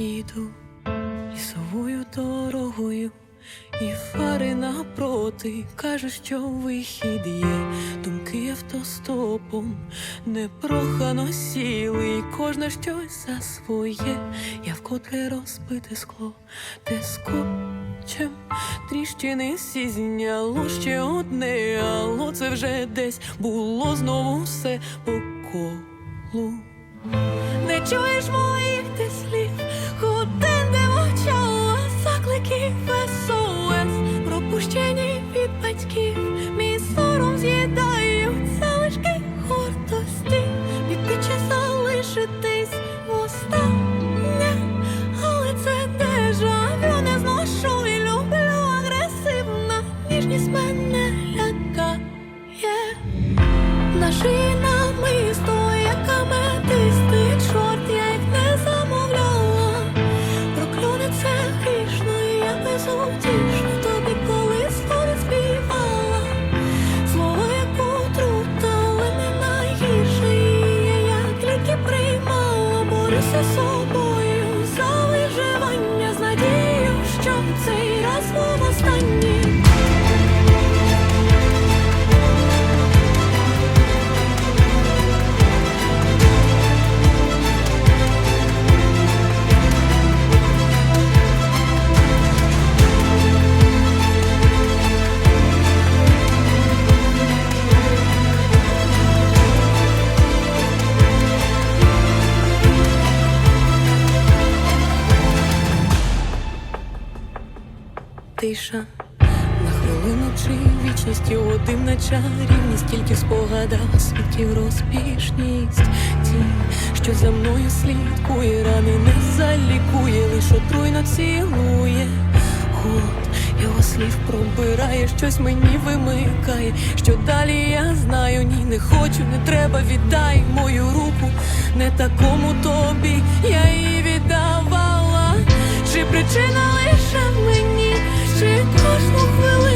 Іду лісовою дорогою, і фари напроти каже, що вихід є. Думки автостопом непрохано сіли, і кожна щось за своє. Я вкотре розбите скло, те скотчем тріщини всі зняло ще одне, алло, це вже десь було знову все по колу. Не чуєш моїх ти слів, тиша. На хвилину чи вічність його дивна чарівність, тільки спогадав світів розпішність. Тінь, що за мною слідкує, рани не залікує, лиш отруйно цілує. Голод його слів пробирає, щось мені вимикає. Що далі я знаю, ні, не хочу, не треба, віддай мою руку, не такому тобі я її віддавала. Чи причина will